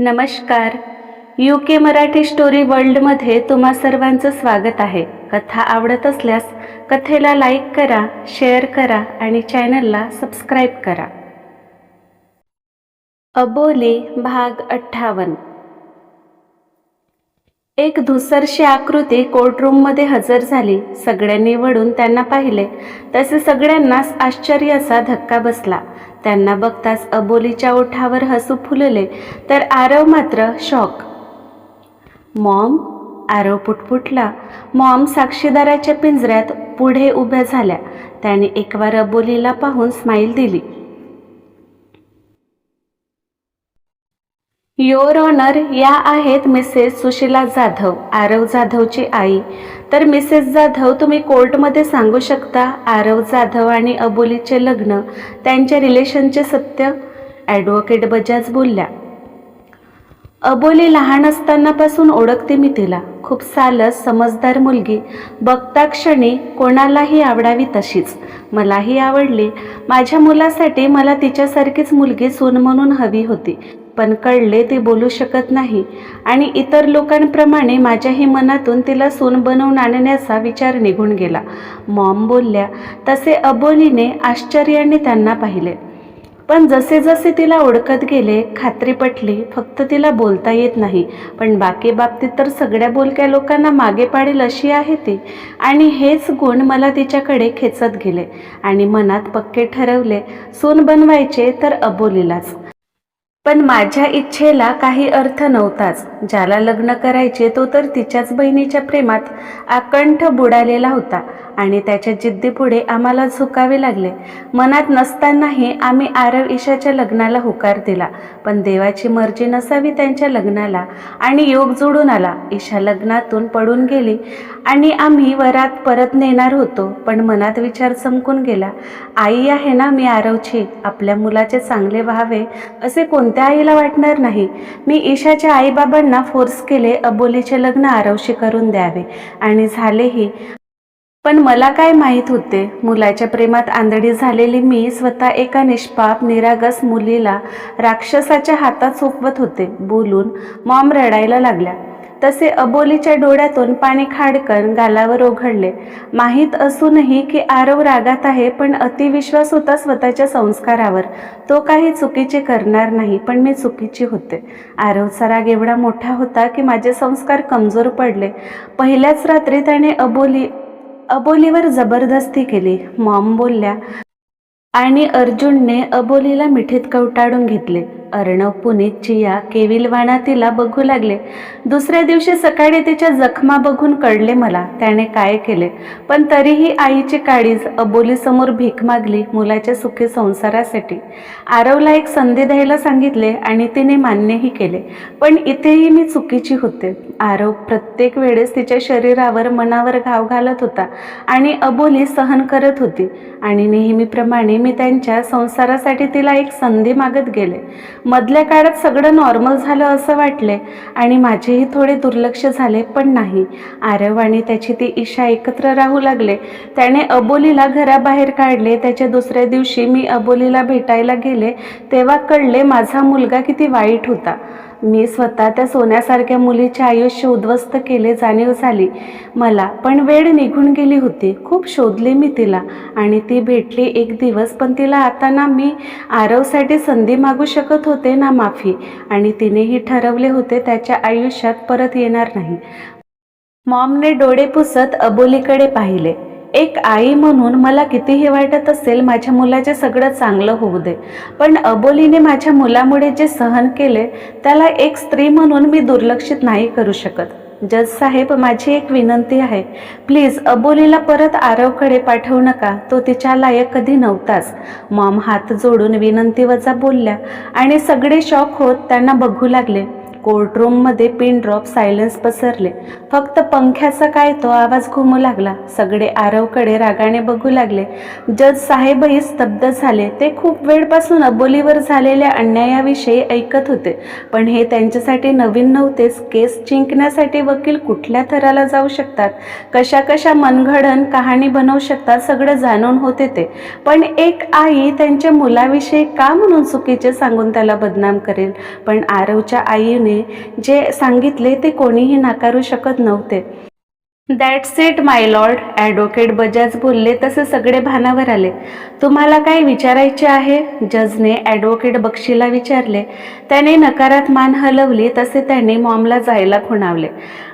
नमस्कार. U K Marathi story वर्ल्डमध्ये तुम्हा सर्वांचं स्वागत आहे. कथा आवडत असल्यास कथेला लाईक करा शेअर करा आणि चॅनलला सबस्क्राईब करा. अबोली भाग अठ्ठावन्न. एक धुसरशी आकृती कोर्टरूममध्ये हजर झाली. सगळ्यांनी वळून त्यांना पाहिले. तसे सगळ्यांनाच आश्चर्याचा धक्का बसला. त्यांना बघताच अबोलीच्या ओठावर हसू फुलले. तर आरव मात्र शॉक मॉम आरव पुटपुटला. मॉम साक्षीदाराच्या पिंजऱ्यात पुढे उभ्या झाल्या. त्याने एकवार अबोलीला पाहून स्माईल दिली. योर ऑनर या आहेत मिसेस सुशिला जाधव आरव जाधवची आई. तर मिसेस जाधव तुम्ही कोर्टमध्ये सांगू शकता आरव जाधव आणि अबोलीचे लग्न त्यांच्या रिलेशनचे सत्य? ॲडव्होकेट बजाज बोलल्या. अबोली लहान असतानापासून ओळखते मी तिला. खूप सालस समजदार मुलगी. बघता क्षणी कोणालाही आवडावी तशीच. मलाही आवडली. माझ्या मुलासाठी मला तिच्यासारखीच मुलगी सून म्हणून हवी होती. पण कळले ती बोलू शकत नाही. आणि इतर लोकांप्रमाणे माझ्याही मनातून तिला सून बनवून आणण्याचा विचार निघून गेला. मॉम बोलल्या तसे अबोलीने आश्चर्याने त्यांना पाहिले. पण जसे जसे तिला ओळखत गेले खात्री पटली फक्त तिला बोलता येत नाही. पण बाकी बाबतीत तर सगळ्या बोलक्या लोकांना मागे पाडेल अशी आहे ती. आणि हेच गुण मला तिच्याकडे खेचत गेले. आणि मनात पक्के ठरवले सून बनवायचे तर अबोलीलाच. पण माझ्या इच्छेला काही अर्थ नव्हताच. ज्याला लग्न करायचे तो तर तिच्याच बहिणीच्या प्रेमात आकंठ बुडालेला होता आणि त्याच्या जिद्दीपुढे आम्हाला झुकावे लागले. मनात नसतानाही आम्ही आरव ईशाच्या लग्नाला होकार दिला पण देवाची मर्जी नसावी त्यांच्या लग्नाला आणि योग जुडून आला. ईशा लग्नातून पडून गेली आणि आम्ही वरात परत नेणार होतो पण मनात विचार चमकून गेला. आई आहे ना मी आरवची आपल्या मुलाचे चांगले व्हावे असे कोणते कोणत्या आईला वाटणार नाही. मी ईशाच्या आईबाबांना फोर्स केले अबोलीचे लग्न आरवशी करून द्यावे. आणि झालेही. पण मला काय माहीत होते? मुलाच्या प्रेमात आंधळी झालेली मी स्वतः एका निष्पाप निरागस मुलीला राक्षसाच्या हातात सोपवत होते. बोलून मॉम रडायला लागल्या. तसे अबोलीच्या डोळ्यातून पाणी खाडकन गालावर ओघडले माहीत असूनही की आरव रागात आहे पण अतिविश्वास होता स्वतःच्या संस्कारावर. तो काही चुकीचे करणार नाही पण मी चुकीची होते. आरवचा राग एवढा मोठा होता की माझे संस्कार कमजोर पडले. पहिल्याच रात्री त्याने अबोली अबोलीवर जबरदस्ती केली. मॉम बोलल्या आणि अर्जुनने अबोलीला मिठीत कवटाळून घेतले. अर्णव पुनीत चिया केविलवाणा तिला बघू लागले. दुसऱ्या दिवशी सकाळी तिच्या जखमा बघून कळले मला. त्याने काय केले? पण तरीही आईची काळीज अबोलीसमोर भीक मागली मुलाच्या सुखी संसारासाठी. आरवला एक संधी द्यायला सांगितले आणि तिने मान्यही केले. पण इथेही मी चुकीची होते. आरव प्रत्येक वेळेस तिच्या शरीरावर मनावर घाव घालत होता आणि अबोली सहन करत होती. आणि नेहमीप्रमाणे मी त्यांच्या संसारासाठी तिला एक संधी मागत गेले. मधल्या काळात सगळं नॉर्मल झालं असं वाटले आणि माझेही थोडे दुर्लक्ष झाले पण नाही. आरव आणि त्याची ती ईशा एकत्र राहू लागले. त्याने अबोलीला घराबाहेर काढले. त्याच्या दुसऱ्या दिवशी मी अबोलीला भेटायला गेले. तेव्हा कळले माझा मुलगा किती वाईट होता. मी स्वतः त्या सोन्यासारख्या मुलीचे आयुष्य उद्ध्वस्त केले जाणीव झाली. मला पण वेळ निघून गेली होती. खूप शोधले मी तिला आणि ती भेटली एक दिवस पण तिला आता ना मी आरवसाठी संधी मागू शकत होते ना माफी. आणि तिनेही ठरवले होते त्याच्या आयुष्यात परत येणार नाही. मॉमने डोळे पुसत अबोलीकडे पाहिले. एक आई म्हणून मला कितीही वाटत असेल माझ्या मुलाचे सगळं चांगलं होऊ दे. पण अबोलीने माझ्या मुलामुळे जे सहन केले त्याला एक स्त्री म्हणून मी दुर्लक्षित नाही करू शकत. जज साहेब माझी एक विनंती आहे. प्लीज अबोलीला परत आरवकडे पाठवू नका. तो तिच्या लायक कधी नव्हताच. मॉम हात जोडून विनंती वजा बोलल्या आणि सगळे शॉक होत त्यांना बघू लागले. कोर्टरूममध्ये पिन ड्रॉप सायलेन्स पसरले. फक्त पंख्याचा काय तो आवाज घुमू लागला. सगळे आरवकडे रागाने बघू लागले. जज साहेबही स्तब्ध झाले. ते खूप वेळपासून अबोलीवर झालेल्या अन्यायाविषयी ऐकत होते. पण हे त्यांच्यासाठी नवीन नव्हतेच केस जिंकण्यासाठी वकील कुठल्या थराला जाऊ शकतात? कशा कशा मनघडण कहाणी बनवू शकतात सगळं जाणून होते ते. पण एक आई त्यांच्या मुलाविषयी का म्हणून चुकीचे सांगून त्याला बदनाम करेल? पण आरवच्या आईने जे सांगितले ते कोणीही नाकारू शकत नव्हते. That's it my lord advocate Bajaj बोलले तसे सगळे भानावर आले. तुम्हाला काय विचारायचे आहे? जजने ॲडव्होकेट बक्षीला विचारले. त्याने नकारात मान हलवली तसे त्याने मॉमला जायला खुणावले.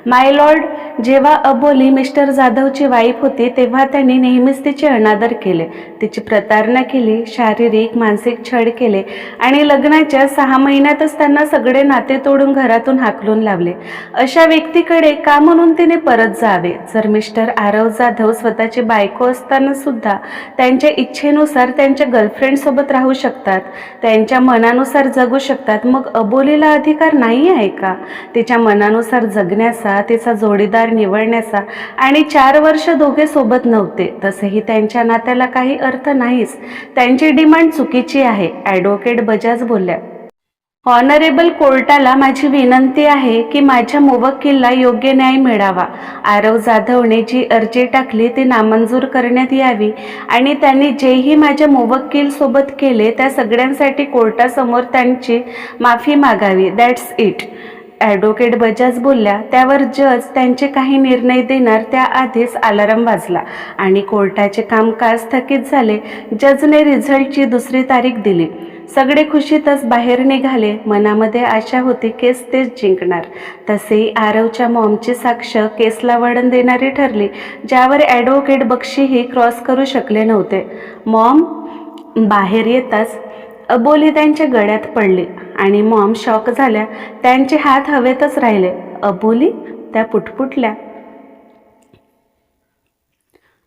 माय लॉर्ड जेव्हा अबोली मिस्टर जाधवची वाईफ होती तेव्हा त्यांनी नेहमीच तिचे अनादर केले. तिची प्रतारणा केली शारीरिक मानसिक छळ केले आणि लग्नाच्या सहा महिन्यातच त्यांना सगळे नाते तोडून घरातून हाकलून लावले. अशा व्यक्तीकडे का म्हणून तिने परत जावे? जर मिस्टर आरव जाधव स्वतःची बायको असताना सुद्धा त्यांच्या इच्छेनुसार त्यांच्या गर्लफ्रेंडसोबत राहू शकतात. त्यांच्या मनानुसार जगू शकतात. मग अबोलीला अधिकार नाही आहे का? तिच्या मनानुसार जगण्याचा तिचा जोडीदार निवडण्याचा आणि चार वर्ष दोघे सोबत नव्हते. तसेही त्यांच्या नात्याला काही अर्थ नाहीच. त्यांची डिमांड चुकीची आहे. ॲडव्होकेट बजाज बोलल्या. ऑनरेबल कोर्टाला माझी विनंती आहे की माझ्या मुवक्कीलला योग्य न्याय मिळावा. आरव जाधवने जी अर्जी टाकली ती नामंजूर करण्यात यावी आणि त्यांनी जेही माझ्या मुवक्कील केले त्या सगळ्यांसाठी कोर्टासमोर त्यांची माफी मागावी. दॅट्स इट ॲडव्होकेट बजाज बोलल्या त्यावर जज त्यांचे काही निर्णय देणार त्याआधीच अलार्म वाजला आणि कोर्टाचे कामकाज स्थगित झाले. जजने रिझल्टची दुसरी तारीख दिली. सगळे खुशीतच बाहेर निघाले. मनामध्ये आशा होती केस तेच जिंकणार. तसेही आरवच्या मॉमची साक्ष केसला वळण देणारी ठरली ज्यावर ॲडव्होकेट बक्षीही क्रॉस करू शकले नव्हते. मॉम बाहेर येताच अबोली त्यांच्या गळ्यात पडली आणि मॉम शॉक झाल्या. त्यांचे हात हवेतच राहिले. अबोली? त्या पुटपुटल्या.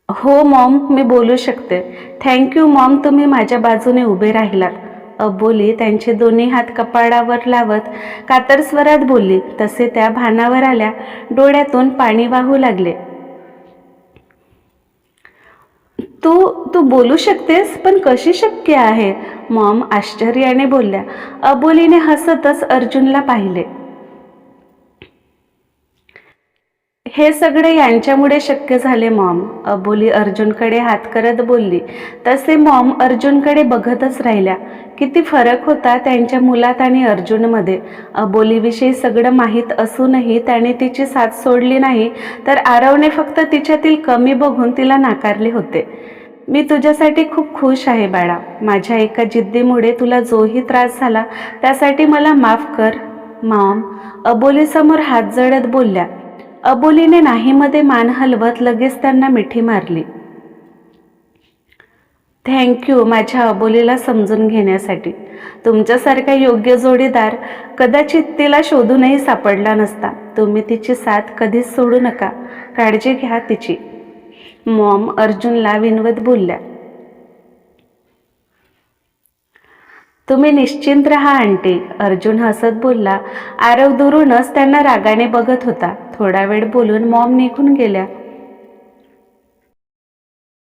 हो मॉम मी बोलू शकते. थँक्यू मॉम तुम्ही माझ्या बाजूने उभे राहिलात. अबोली त्यांचे दोन्ही हात कपाळावर लावत कातर स्वरात बोलली. तसे त्या भानावर आल्या डोळ्यातून पाणी वाहू लागले. तू तू बोलू शकतेस पण कशी शक्य आहे? मॉम आश्चर्याने बोलल्या. अबोलीने हसतच अर्जुनला पाहिले. हे सगळे यांच्यामुळे शक्य झाले मॉम. अबोली अर्जुनकडे हात करत बोलली. तसे मॉम अर्जुनकडे बघतच राहिल्या. किती फरक होता त्यांच्या मुलात आणि अर्जुनमध्ये. अबोलीविषयी सगळं माहीत असूनही त्याने तिची साथ सोडली नाही तर आरवने फक्त तिच्यातील कमी बघून तिला नाकारले होते. मी तुझ्यासाठी खूप खुश आहे बाळा. माझ्या एका जिद्दीमुळे तुला जोही त्रास झाला त्यासाठी मला माफ कर. मॉम अबोलीसमोर हात जडत बोलल्या. अबोलीने नाहीमध्ये मान हलवत लगेच त्यांना मिठी मारली. थँक्यू माझ्या अबोलीला समजून घेण्यासाठी. तुमच्यासारखा योग्य जोडीदार कदाचित तिला शोधूनही सापडला नसता. तुम्ही तिची साथ कधीच सोडू नका. काळजी घ्या तिची. मॉम अर्जुनला विनवत बोलल्या. तुम्ही निश्चिंत राहा आंटी. अर्जुन हसत बोलला. आरव दुरूनच त्यांना रागाने बघत होता. थोडा वेळ बोलून मॉम निघून गेल्या.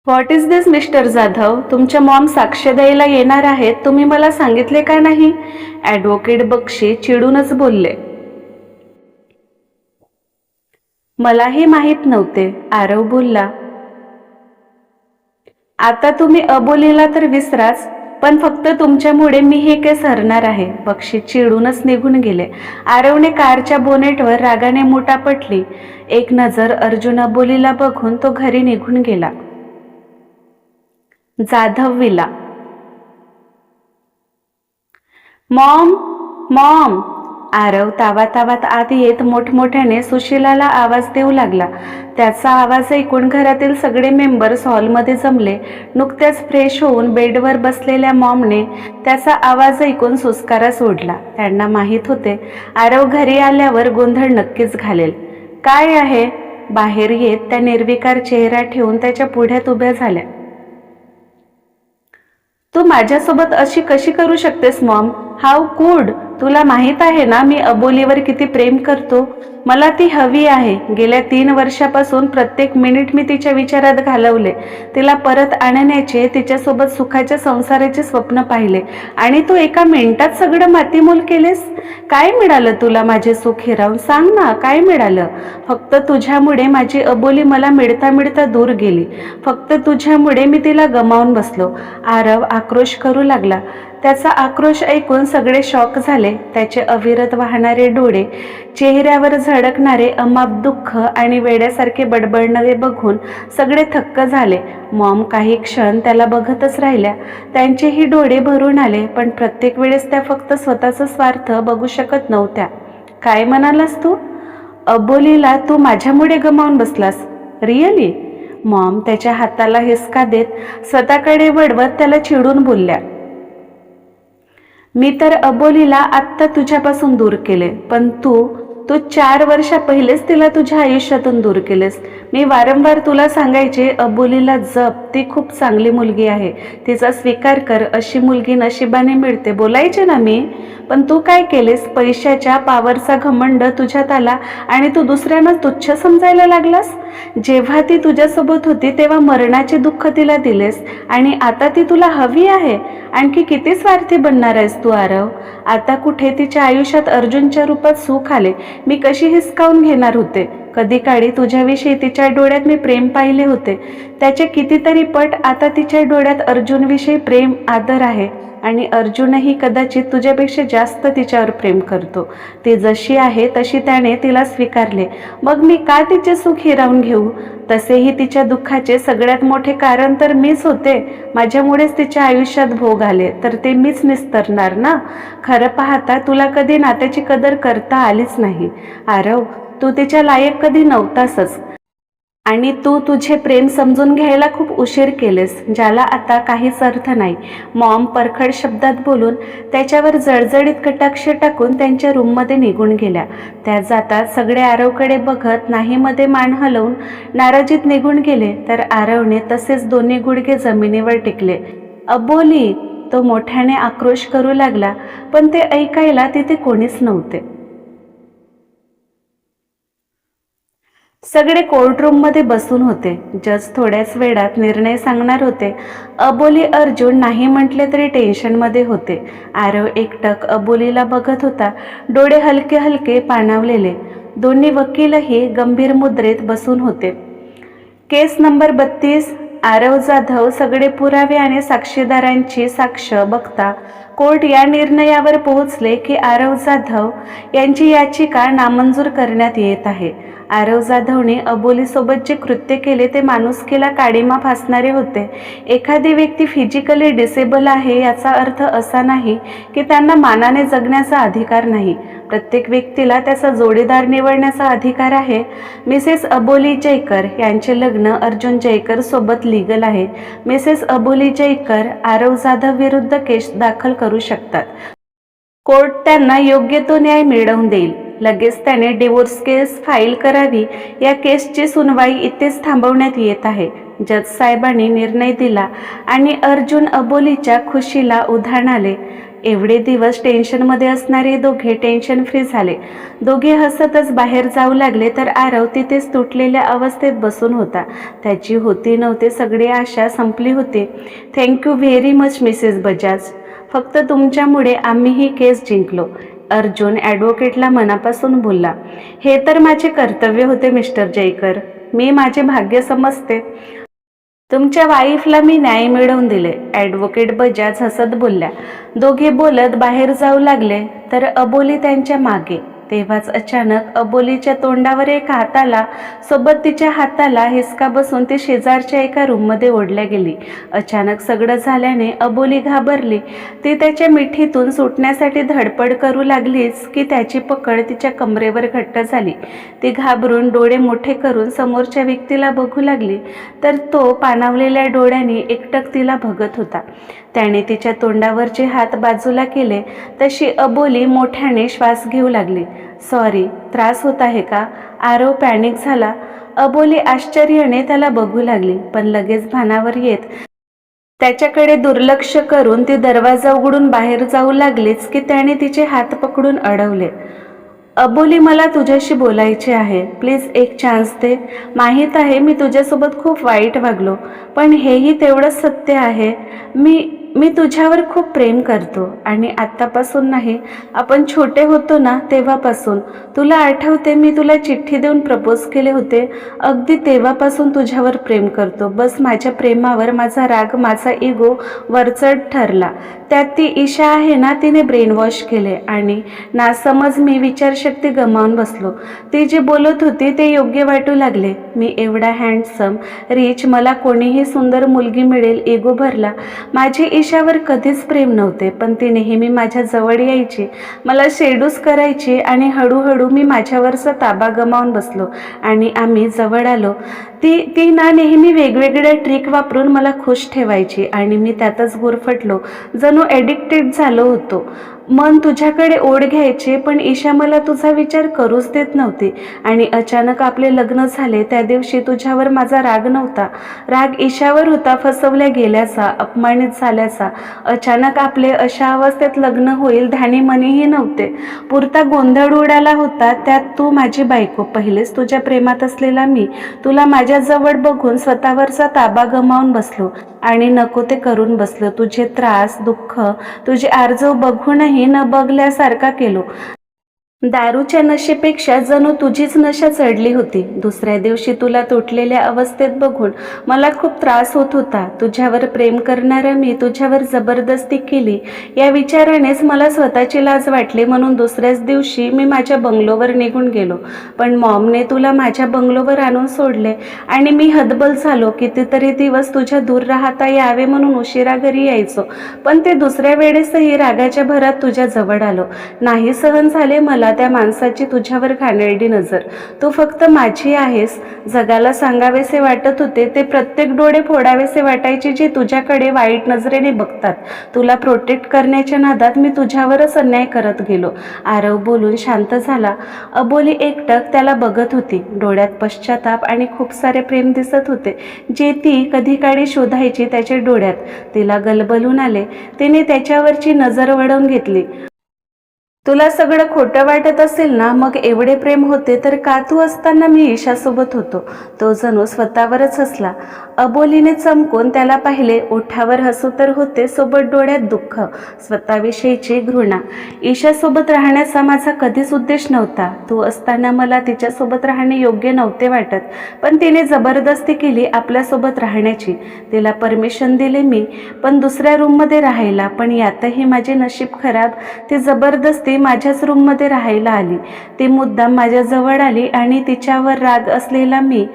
What is this mister Jadhav? तुमच्या मॉम साक्ष द्यायला येणार आहेत. तुम्ही मला सांगितले का नाही? ॲडव्होकेट बक्षी चिडूनच बोलले. मलाही माहीत नव्हते. आरव बोलला. आता तुम्ही अबोलीला तर विसराच. पण फक्त तुमच्यामुळे मी हे केस हरणार आहे? बक्षी चिडूनच निघून गेले. आरवने कारच्या बोनेटवर रागाने मोठा पटली. एक नजर अर्जुन अबोलीला बघून तो घरी निघून गेला. Jadhav villa. Mom mom. Aarav तावातावात आत येत मोठमोठ्याने सुशिलाला आवाज देऊ लागला. त्याचा आवाज ऐकून घरातील सगळे मेंबर्स हॉलमध्ये जमले. नुकत्याच फ्रेश होऊन बेडवर बसलेल्या मॉमने त्याचा आवाज ऐकून सुस्कारा सोडला. त्यांना माहीत होते आरव घरी आल्यावर गोंधळ नक्कीच घालेल. काय आहे? बाहेर येत त्या निर्विकार चेहरा ठेवून त्याच्या पुढ्यात उभ्या झाल्या. तू माझ्यासोबत अशी कशी करू शकतेस मॉम? हाऊ कुड! तुला माहीत आहे ना मी अबोलीवर किती प्रेम करतो? मला ती हवी आहे. गेल्या तीन वर्षापासून प्रत्येक मिनिट मी तिच्या विचारात घालवले. तिला परत आणण्याचे तिच्यासोबत सुखाच्या संसाराचे स्वप्न पाहिले. आणि तू एका मिनिटात सगळं मातीमोल केलेस? काय मिळालं तुला माझे सुख हिरावून? सांग ना काय मिळालं? फक्त तुझ्यामुळे माझी अबोली मला मिळता मिळता दूर गेली. फक्त तुझ्यामुळे मी तिला गमावून बसलो. आरव आक्रोश करू लागला. त्याचा आक्रोश ऐकून सगळे शॉक झाले. त्याचे अविरत वाहणारे डोळे चेहऱ्यावर झळकणारे अमाप दुःख आणि वेड्यासारखे बडबडणारे बघून सगळे थक्क झाले. मॉम काही क्षण त्याला बघतच राहिल्या. त्यांचेही डोळे भरून आले पण प्रत्येक वेळेस त्या फक्त स्वतःचा स्वार्थ बघू शकत नव्हत्या. काय म्हणालास तू? अबोलीला तू माझ्यामुळे गमावून बसलास. रिअली? मॉम त्याच्या हाताला हिसका देत स्वतःकडे वडवत त्याला चिडून बोलल्या. मी तर अबोलीला आत्ता तुझ्यापासून दूर केले पण तू तू चार वर्षा पहिलेच तिला तुझ्या आयुष्यातून दूर केलेस. मी वारंवार तुला सांगायचे अबोलीला जप ती खूप चांगली मुलगी आहे. तिचा स्वीकार कर अशी मुलगी नशिबाने मिळते. बोलायचे ना मी? पण तू काय केलेस? पैशाच्या पावरचा घमंड तुझ्यात आला आणि तू दुसऱ्यांना तुच्छ समजायला लागलास? जेव्हा ती तुझ्यासोबत होती तेव्हा मरणाचे दुःख तिला दिलेस. आणि आता ती तुला हवी आहे? आणखी किती स्वार्थी बनणार आहेस तू आरव? आता कुठे तिच्या आयुष्यात अर्जुनच्या रूपात सुख आले? मी कशी हिसकावून घेणार होते? कधी काळी तुझ्याविषयी तिच्या डोळ्यात मी प्रेम पाहिले होते. त्याचे कितीतरी पट आता तिच्या डोळ्यात अर्जुनविषयी प्रेम आदर आहे. आणि अर्जुनही कदाचित तुझ्यापेक्षा जास्त तिच्यावर प्रेम करतो. ती जशी आहे तशी त्याने तिला स्वीकारले. मग मी का तिचे सुख हिरावून घेऊ? तसेही तिच्या दुःखाचे सगळ्यात मोठे कारण तर मीच होते. माझ्यामुळेच तिच्या आयुष्यात भोग आले. तर ते मीच निस्तरणार ना? खरं पाहता तुला कधी नात्याची कदर करता आलीच नाही. आरव तू तिच्या लायक कधी नव्हतासच. आणि तू तुझे प्रेम समजून घ्यायला खूप उशीर केलेस ज्याला आता काहीच अर्थ नाही. मॉम परखड शब्दात बोलून त्याच्यावर जळजळीत कटाक्ष टाकून त्यांच्या रूममध्ये निघून गेल्या. त्या जातात सगळे आरवकडे बघत नाहीमध्ये मान हलवून नाराजीत निघून गेले तर आरवने तसेच दोन्ही गुडघे जमिनीवर टेकले. अबोली तो मोठ्याने आक्रोश करू लागला पण ते ऐकायला तिथे कोणीच नव्हते. सगळे कोर्टरूममध्ये बसून होते. जज थोड्याच वेळात निर्णय सांगणार होते. अबोली अर्जुन नाही म्हटले तरी टेन्शनमध्ये होते. आरव एकटक अबोलीला बघत होता. डोळे हलके हलके पाणावलेले. दोन्ही वकीलही गंभीर मुद्रेत बसून होते. केस नंबर बत्तीस. आरव जाधव सगळे पुरावे आणि साक्षीदारांची साक्ष बघता कोर्ट या निर्णयावर पोहोचले की आरव जाधव यांची याचिका नामंजूर करण्यात येत आहे. आरव जाधवने अबोलीसोबत जे कृत्य केले ते माणुसकीला काडीमा फासणारे होते. एखादी व्यक्ती फिजिकली डिसेबल आहे याचा अर्थ असा नाही की त्यांना मानाने जगण्याचा अधिकार नाही. प्रत्येक व्यक्तीला त्याचा जोडीदार निवडण्याचा अधिकार आहे. मिसेस अबोली जयकर यांचे लग्न अर्जुन जयकर सोबत लिगल आहे. मिसेस अबोली जयकर आरव जाधव विरुद्ध केस दाखल करू शकतात. कोर्ट त्यांना योग्य तो न्याय मिळवून देईल. लगेच त्याने डिवोर्स केस फाईल करावी. या केसची सुनवाई इथेच थांबवण्यात येत आहे. जज साहेबांनी निर्णय दिला आणि अर्जुन अबोलीच्या खुशीला उधाण आले. एवढे दिवस टेन्शनमध्ये असणारे दोघे टेन्शन फ्री झाले. दोघे हसतच बाहेर जाऊ लागले तर आरव तिथेच तुटलेल्या अवस्थेत बसून होता. त्याची होती नव्हते सगळी आशा संपली होती. Thank you very much Mrs Bajaj फक्त तुमच्यामुळे आम्ही ही केस जिंकलो. अर्जुन ॲडव्होकेटला मनापासून बोलला हे तर माझे कर्तव्य होते मिस्टर जयकर. मी माझे भाग्य समजते. तुमच्या वाईफला मी न्याय मिळवून दिले. ॲडव्होकेट बजाज हसत बोलल्या दोघे बोलत बाहेर जाऊ लागले तर अबोली त्यांच्या मागे. तेव्हाच अचानक अबोलीच्या तोंडावर एक हाताला सोबत तिच्या हाताला हिसका बसून ती शेजारच्या एका रूममध्ये ओढल्या गेली. अचानक सगळं झाल्याने अबोली घाबरली. ती त्याच्या मिठीतून सुटण्यासाठी धडपड करू लागलीच की त्याची पकड तिच्या कमरेवर घट्ट झाली. ती घाबरून डोळे मोठे करून समोरच्या व्यक्तीला बघू लागली. तर तो पाणावलेल्या डोळ्यांनी एकटक तिला बघत होता. त्याने तिच्या तोंडावरचे हात बाजूला केले तशी अबोली मोठ्याने श्वास घेऊ लागली. सॉरी त्रास होत आहे का? आरव पॅनिक झाला. अबोली आश्चर्याने त्याला बघू लागली पण लगेच भानावर येत त्याच्याकडे दुर्लक्ष करून ती दरवाजा उघडून बाहेर जाऊ लागलीच की त्याने तिचे हात पकडून अडवले. अबोली मला तुझ्याशी बोलायचे आहे. प्लीज एक चान्स दे. माहीत आहे मी तुझ्यासोबत खूप वाईट वागलो पण हेही तेवढंच सत्य आहे. मी मी तुझ्यावर खूप प्रेम करतो आणि आत्तापासून नाही आपण छोटे होतो ना तेव्हापासून. तुला आठवते मी तुला चिठ्ठी देऊन प्रपोज केले होते. अगदी तेव्हापासून तुझ्यावर प्रेम करतो. बस माझ्या प्रेमावर माझा राग माझा इगो वरचढ ठरला. त्यात ती ईशा आहे ना तिने ब्रेनवॉश केले आणि नासमज मी विचारशक्ती गमावून बसलो. ती जे बोलत होती ते योग्य वाटू लागले. मी एवढा हँडसम रिच मला कोणीही सुंदर मुलगी मिळेल इगो भरला. माझी ईशावर कधीच प्रेम नव्हते पण ती नेहमी माझ्या जवळ यायची. मला शेडूस करायची आणि हळूहळू मी माझ्यावरचा ताबा गमावून बसलो आणि आम्ही जवळ आलो. ती ती ना नेहमी वेगवेगळ्या ट्रिक वापरून मला खुश ठेवायची आणि मी त्यातच गुरफटलो. जणू ॲडिक्टेड झालो होतो. मन तुझ्याकडे ओढ घ्यायचे पण ईशा मला तुझा विचार करूच देत नव्हते. आणि अचानक आपले लग्न झाले त्या दिवशी तुझ्यावर माझा राग नव्हता. राग ईशावर होता फसवल्या गेल्याचा अपमानित झाल्याचा. अचानक आपले अशा अवस्थेत लग्न होईल ध्यानी मनीही नव्हते. पुरता गोंधळ उडाला होता त्यात तू माझी बायको पहिलेच तुझ्या प्रेमात असलेला मी. तुला माझ्याजवळ बघून स्वतःवरचा ताबा गमावून बसलो. आणि नको ते करून बसलो तुझे त्रास दुःख तुझे आर्जव बघूनही. न बघल्यासारखा केलो. दारूच्या नशेपेक्षा जणू तुझीच नशा चढली होती. दुसऱ्या दिवशी तुला तुटलेल्या अवस्थेत बघून मला खूप त्रास होत होता. तुझ्यावर प्रेम करणाऱ्या मी तुझ्यावर जबरदस्ती केली. या विचारानेच मला स्वतःची लाज वाटली म्हणून दुसऱ्याच दिवशी मी माझ्या बंगलोवर निघून गेलो. पण मॉमने तुला माझ्या बंगलोवर आणून सोडले आणि मी हदबल झालो कितीतरी दिवस तुझ्या दूर राहता यावे म्हणून उशिरा घरी यायचो. पण ते दुसऱ्या वेळेसही रागाच्या भरात तुझ्या जवळ आलो. नाही सहन झाले मला त्या माणसाची तुझ्यावर घाणेरडी नजर. तू फक्त माझी आहेस. जगाला सांगावेसे वाटत होते ते प्रत्येक डोळे फोडावेसे वाटायचे जे तुझ्याकडे वाईट नजरेने बघतात. तुला प्रोटेक्ट करण्याच्या नादात मी तुझ्यावरच अन्याय करत गेलो. आरव बोलून शांत झाला. अबोली एकटक त्याला बघत होती. डोळ्यात पश्चाताप आणि खूप सारे प्रेम दिसत होते जे ती कधी काळी शोधायची त्याच्या डोळ्यात. तिला गलबलून आले. तिने त्याच्यावरची नजर वळवून घेतली. तुला सगळं खोटं वाटत असेल ना मग एवढे प्रेम होते तर का तू असताना मी ईशासोबत होतो? तो जणू स्वतःवरच हसला. अबोलीने चमकून त्याला पाहिले ओठावर हसू तर होते सोबत डोळ्यात दुःख स्वतःविषयीची घृणा. ईशासोबत राहण्याचा माझा कधीच उद्देश नव्हता. तू असताना मला तिच्यासोबत राहणे योग्य नव्हते वाटत पण तिने जबरदस्ती केली आपल्यासोबत राहण्याची. तिला परमिशन दिले मी पण दुसऱ्या रूममध्ये राहायला पण यातही माझे नशीब खराब. ती जबरदस्ती माझ्याच रूममध्ये राहायला आली. ती मुद्दाम माझ्याजवळ आली आणि तिच्यावर राग असलेला मी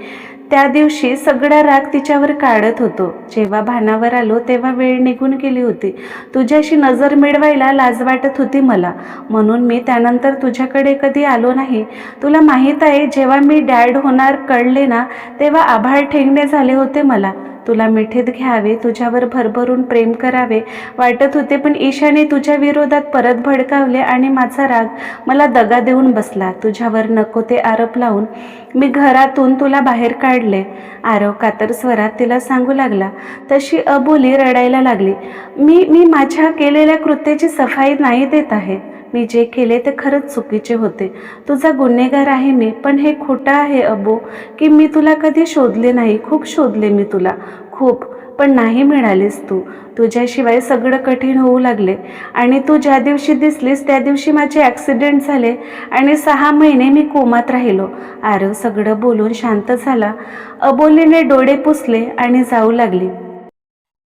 त्या दिवशी सगळा राग तिच्यावर काढत होतो. जेव्हा भानावर आलो तेव्हा वेळ निघून गेली होती. तुझ्याशी नजर मिळवायला लाज वाटत होती मला. म्हणून मी त्यानंतर तुझ्याकडे कधी आलो नाही. तुला माहीत आहे जेव्हा मी डॅड होणार कळले ना तेव्हा आभाळ ठेंगणे झाले होते मला. तुला मिठीत घ्यावे तुझ्यावर भरभरून प्रेम करावे. वाटत होते पण ईशाने तुझ्या विरोधात परत भडकावले आणि माझा राग मला दगा देऊन बसला. तुझ्यावर नको ते आरोप लावून मी घरातून तुला बाहेर काढले. आरव कातर स्वरात तिला सांगू लागला. तशी अबोली रडायला लागली. मी मी माझ्या केलेल्या कृत्याची सफाई नाही देत आहे. मी जे केले ते खरंच चुकीचे होते. तुझा गुन्हेगार आहे मी पण हे खोटं आहे अबो की मी तुला कधी शोधले नाही खूप शोधले मी तुला. खूप पण नाही मिळालीस तू. तुझ्याशिवाय सगळं कठीण होऊ लागले. आणि तू ज्या दिवशी दिसलीस त्या दिवशी माझे ॲक्सिडेंट झाले आणि सहा महिने मी कोमात राहिलो. आरव सगळं बोलून शांत झाला. अबोलीने डोळे पुसले आणि जाऊ लागली.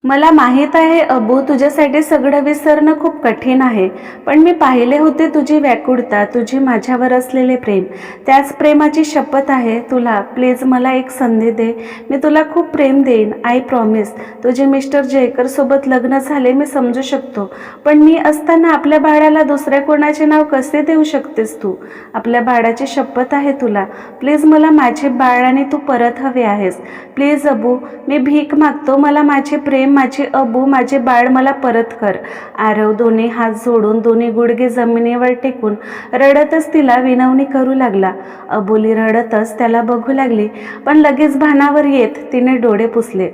मला माहीत आहे अबू तुझ्यासाठी सगळं विसरणं खूप कठीण आहे पण मी पाहिले होते तुझी व्याकुळता तुझी माझ्यावर असलेले प्रेम. त्याच प्रेमाची शपथ आहे तुला. प्लीज मला एक संधी दे. मी तुला खूप प्रेम देईन आय प्रॉमिस तुझे मिस्टर जयकरसोबत लग्न झाले मी समजू शकतो. पण मी असताना आपल्या बाळाला दुसऱ्या कोणाचे नाव कसे देऊ शकतेस तू? आपल्या बाळाची शपथ आहे तुला. प्लीज मला माझे बाळ आणि तू परत हवे आहेस. प्लीज अबू मी भीक मागतो. मला माझे प्रेम माझे अबू माझे बाळ मला परत कर. आरव दोन्ही हात जोडून दोन्ही गुडघे जमिनीवर टेकून रडतच तिला विनवणी करू लागला. अबोली रडतच त्याला बघू लागली पण लगेच भानावर येत तिने डोळे पुसले.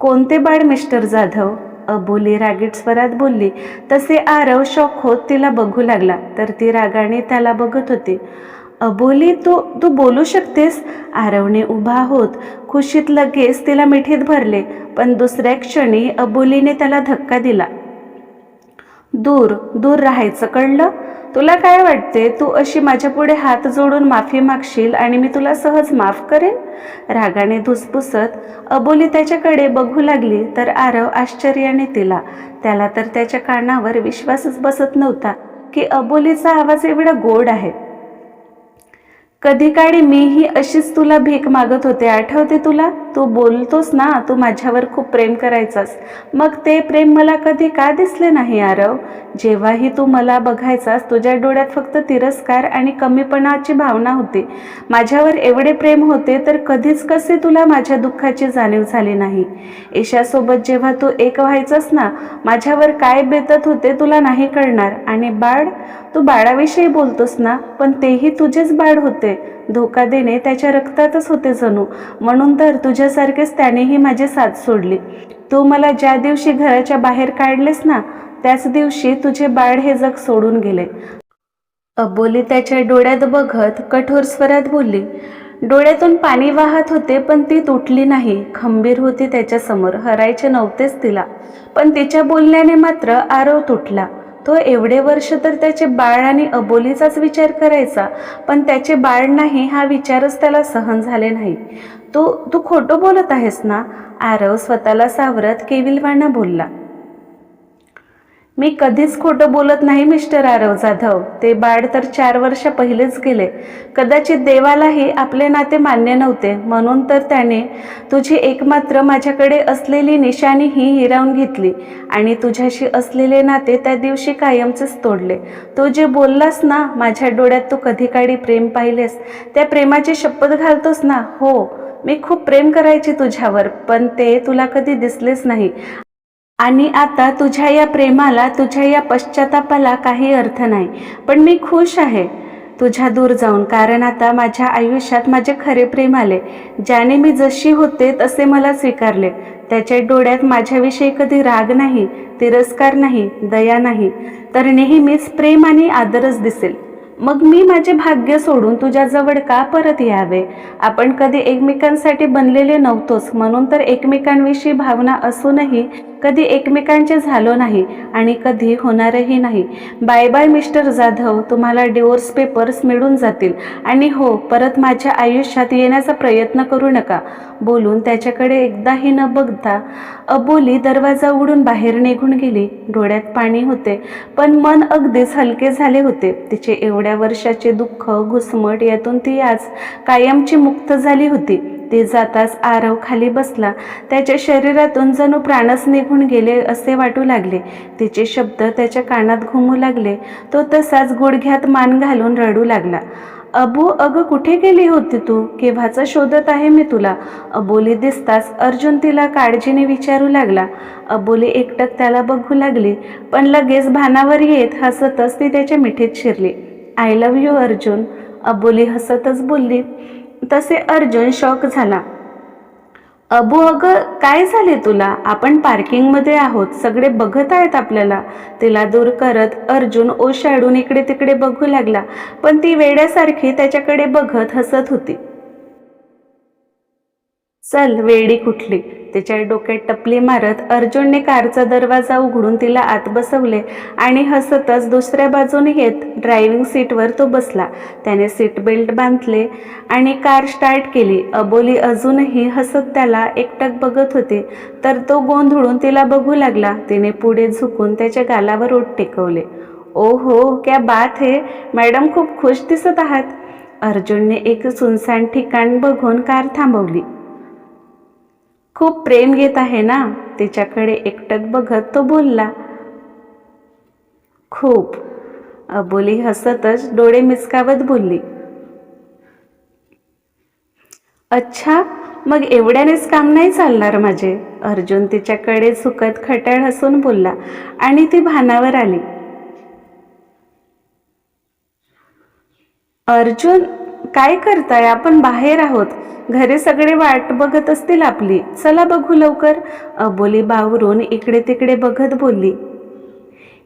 कोणते बाळ मिस्टर जाधव? अबोली रागीट स्वरात बोलली. तसे आरव शॉक होत तिला बघू लागला तर ती रागाने त्याला बघत होती. अबोली तू तू बोलू शकतेस? आरवने उभा होत खुशीत लगेच तिला मिठीत भरले पण दुसऱ्या क्षणी अबोलीने त्याला धक्का दिला. दूर दूर राहायचं कळलं? तुला काय वाटते? तू अशी माझ्यापुढे हात जोडून माफी मागशील आणि मी तुला सहज माफ करेन? रागाने धुसफुसत अबोली त्याच्याकडे बघू लागली तर आरव आश्चर्याने तिला त्याला तर त्याच्या कानावर विश्वासच बसत नव्हता की अबोलीचा आवाज एवढा गोड आहे. कधी काळी मीही अशीच तुला भीक मागत होते. आठवते तुला? तू बोलतोस ना तू माझ्यावर खूप प्रेम करायचास. मग ते प्रेम मला कधी का दिसले नाही आरव? जेव्हाही तू मला बघायचास तुझ्या डोळ्यात फक्त तिरस्कार आणि कमीपणाची भावना होती. माझ्यावर एवढे प्रेम होते तर कधीच कसे तुला माझ्या दुःखाची जाणीव झाली नाही? ईशासोबत जेव्हा तू एक व्हायचास ना माझ्यावर काय बेतत होते तुला नाही कळणार. आणि बाळ तू बाळाविषयी बोलतोस ना पण तेही तुझेच बाळ होते. धोका देणे त्याच्या रक्तातच होते जणू. म्हणून तर तुझ्यासारखेच त्यानेही माझी साथ सोडली. तू मला ज्या दिवशी घराच्या बाहेर काढलेस ना त्याच दिवशी तुझे बाळ हे जग सोडून गेले. अबोली त्याच्या डोळ्यात बघत कठोर स्वरात बोलली डोळ्यातून पाणी वाहत होते पण ती तुटली नाही. खंबीर होती त्याच्यासमोर. हरायचे नव्हतेच तिला. पण तिच्या बोलण्याने मात्र आरव तुटला. तो एवढे वर्ष तर त्याचे बाळ आणि अबोलीचाच विचार करायचा पण त्याचे बाळ नाही हा विचारच त्याला सहन झाले नाही. तो तू खोटं बोलत आहेस ना? आरव स्वतःला सावरत केविलवाणा बोलला. मी कधीच खोटं बोलत नाही मिस्टर आरव जाधव. ते बाळ तर चार वर्ष पहिलेच गेले. कदाचित देवालाही आपले नाते मान्य नव्हते. म्हणून तर त्याने तुझी एकमात्र माझ्याकडे असलेली निशाणी ही हिरावून घेतली आणि तुझ्याशी असलेले नाते त्या दिवशी कायमचेच तोडले. तो जे बोललास ना माझ्या डोळ्यात तू कधी काळी प्रेम पाहिलेस त्या प्रेमाची शपथ घालतोस ना? हो मी खूप प्रेम करायची तुझ्यावर पण ते तुला कधी दिसलेच नाही. आणि आता तुझ्या या प्रेमाला तुझ्या या पश्चातापाला काही अर्थ नाही. पण मी खुश आहे. तुझ्या दूर जाऊन कारण आता माझ्या आयुष्यात माझे खरे प्रेम आले. ज्याने मी जशी होते तसे मला स्वीकारले. त्याच्या डोळ्यात माझ्याविषयी कधी राग नाही तिरस्कार नाही दया नाही. तर नेहमीच प्रेम आणि आदरच दिसेल. मग मी माझे भाग्य सोडून तुझ्याजवळ का परत यावे? आपण कधी एकमेकांसाठी बनलेले नव्हतोच म्हणून तर एकमेकांविषयी भावना असूनही कधी एकमेकांचे झालो नाही आणि कधी होणारही नाही. बाय बाय मिस्टर जाधव तुम्हाला डिवोर्स पेपर्स मिळून जातील. आणि हो परत माझ्या आयुष्यात येण्याचा प्रयत्न करू नका. बोलून त्याच्याकडे एकदाही न बघता अबोली दरवाजा उघडून बाहेर निघून गेली. डोळ्यात पाणी होते पण मन अगदीच हलके झाले होते. तिचे एवढ्या वर्षाचे दुःख घुसमट यातून ती आज कायमची मुक्त झाली होती. ते जाताच आरव खाली बसला. त्याच्या शरीरातून जणू प्राणच निघून गेले असे वाटू लागले. तिचे शब्द त्याच्या कानात घुमू लागले. तो तसाच गुडघ्यात मान घालून रडू लागला. अबू अगं कुठे गेली होती तू? केव्हाचा शोधत आहे मी तुला? अबोली दिसताच अर्जुन तिला काळजीने विचारू लागला. अबोली एकटक त्याला बघू लागली पण लगेच भानावर येत हसतच ती त्याच्या मिठीत शिरली. I love you Arjun. Aboli हसतच बोलली तसे अर्जुन शॉक झाला. अबू अगं काय झाले तुला? आपण पार्किंगमध्ये आहोत. सगळे बघत आहेत आपल्याला. तिला दूर करत अर्जुन ओशाडून इकडे तिकडे बघू लागला. पण ती वेड्यासारखी त्याच्याकडे बघत हसत होती. चल वेडी कुठली. तिच्या डोक्यात टपली मारत अर्जुनने कारचा दरवाजा उघडून तिला आत बसवले आणि हसतच दुसऱ्या बाजूने येत ड्रायव्हिंग सीटवर तो बसला. त्याने सीट बेल्ट बांधले आणि कार स्टार्ट केली. अबोली अजूनही हसत त्याला एकटक बघत होती तर तो गोंधळून तिला बघू लागला. तिने पुढे झुकून त्याच्या गालावर ओठ टेकवले. ओ हो क्या बात हे. मॅडम खूप खुश दिसत आहात. अर्जुनने एक सुनसान ठिकाण बघून कार थांबवली. खूप प्रेम घेत आहे ना? तिच्याकडे एकटक बघत तो बोलला खूप. अबोली हसतच डोळे मिचकावत बोलली अच्छा मग एवढ्यानेच काम नाही चालणार माझे? अर्जुन तिच्याकडे सुकत खट्याळ हसून बोलला आणि ती भानावर आली. अर्जुन काय करताय? आपण बाहेर आहोत. घरे सगळे वाट बघत असतील आपली. चला बघू लवकर. अबोली बावरून इकडे तिकडे बघत बोलली.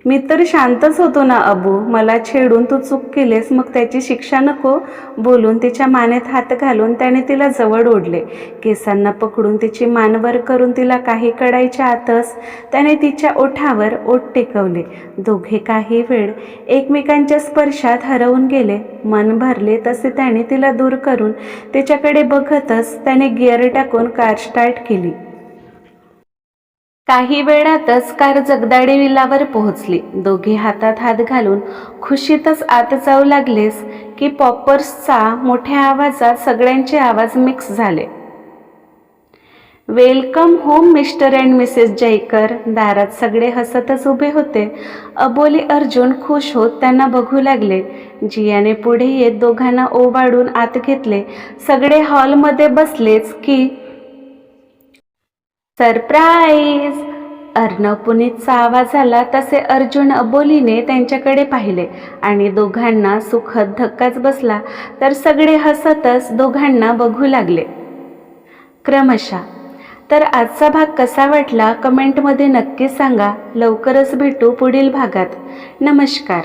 मी तर शांतच होतो ना अबू. मला छेडून तू चूक केलेस मग त्याची शिक्षा नको. बोलून तिच्या मानेत हात घालून त्याने तिला जवळ ओढले. केसांना पकडून तिची मानवर करून तिला काही कडायच्या आतच त्याने तिच्या ओठावर ओठ टेकवले. दोघे काही वेळ एकमेकांच्या स्पर्शात हरवून गेले. मन भरले तसे त्याने तिला दूर करून तिच्याकडे बघतच त्याने गिअर टाकून कार स्टार्ट केली. काही वेळातच कार जगदाडे विलावर पोहोचली. दोघे हातात हात घालून खुशीतच आत जाऊ लागलेस की पॉपर्सचा मोठ्या आवाजात सगळ्यांचे आवाज मिक्स झाले. Welcome home mister and Mrs Jaykar. दारात सगळे हसतच उभे होते. अबोली अर्जुन खुश होत त्यांना बघू लागले. जियाने पुढे येत दोघांना ओवाळून आत घेतले. सगळे हॉलमध्ये बसलेच की सरप्राईज. अर्णव पुनीतचा आवाज आला तसे अर्जुन अबोलीने त्यांच्याकडे पाहिले आणि दोघांना सुखद धक्काच बसला तर सगळे हसतच दोघांना बघू लागले. क्रमशः तर आजचा भाग कसा वाटला? कमेंटमध्ये नक्की सांगा. लवकरच भेटू पुढील भागात. नमस्कार.